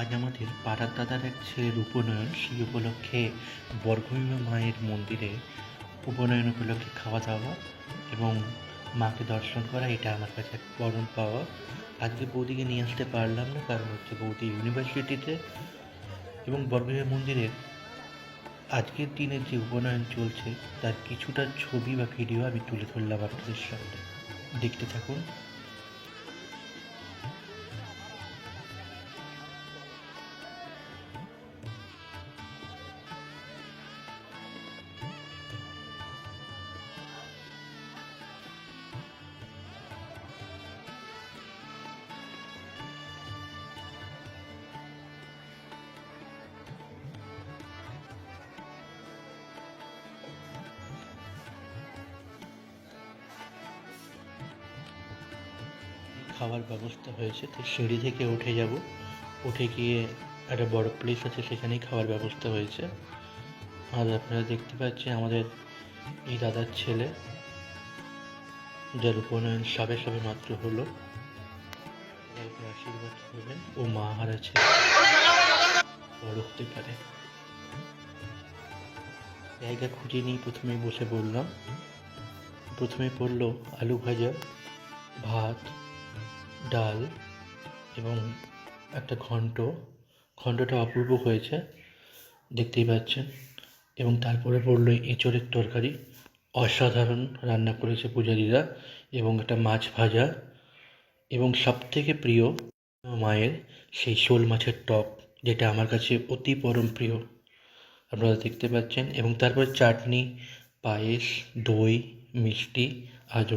আজ আমাদের পাড়ার দাদার এক ছেলের উপনয়ন সেই উপলক্ষে বর্গভীমা মায়ের মন্দিরে উপনয়ন উপলক্ষে খাওয়া দাওয়া এবং মাকে দর্শন করা, এটা আমার কাছে এক পরম পাওয়া। আজকে বৌদিকে নিয়ে আসতে পারলাম না, কারণ হচ্ছে বৌদি ইউনিভার্সিটিতে এবং বর্গভীমা মন্দিরের আজকের দিনের যে উপনয়ন চলছে, তার কিছুটা ছবি বা ভিডিও আমি তুলে ধরলাম আপনাদের সামনে। দেখতে থাকুন। খাওয়ার ব্যবস্থা হয়েছে, তো সিঁড়ি থেকে উঠে যাব। উঠে গিয়ে একটা বড় প্লেস আছে, সেখানেই খাওয়ার ব্যবস্থা হয়েছে। আর আপনারা দেখতে পাচ্ছেন আমাদের এই দাদার ছেলে, যার উপনয়ন সবে সবে মাত্র হলো। আশীর্বাদ করবেন ও মা হারাচ্ছে বড় হতে পারে। জায়গা খুঁজে নিয়ে প্রথমে বসে বললাম প্রথমে পড়ল আলু ভাজা, ভাত ডাল এবং একটা ঘন্ট। ঘন্টটা অপূর্ব হয়েছে, দেখতেই পাচ্ছেন। এবং তারপরে পড়ল এঁচড়ের তরকারি। অসাধারণ রান্না করেছে পূজারীরা এবং একটা মাছ ভাজা। এবং সবথেকে প্রিয় মায়ের সেই শোল মাছের টক, যেটা আমার কাছে অতি পরম প্রিয়। আপনারা দেখতে পাচ্ছেন। এবং তারপর চাটনি, পায়েস, দই, মিষ্টি আজ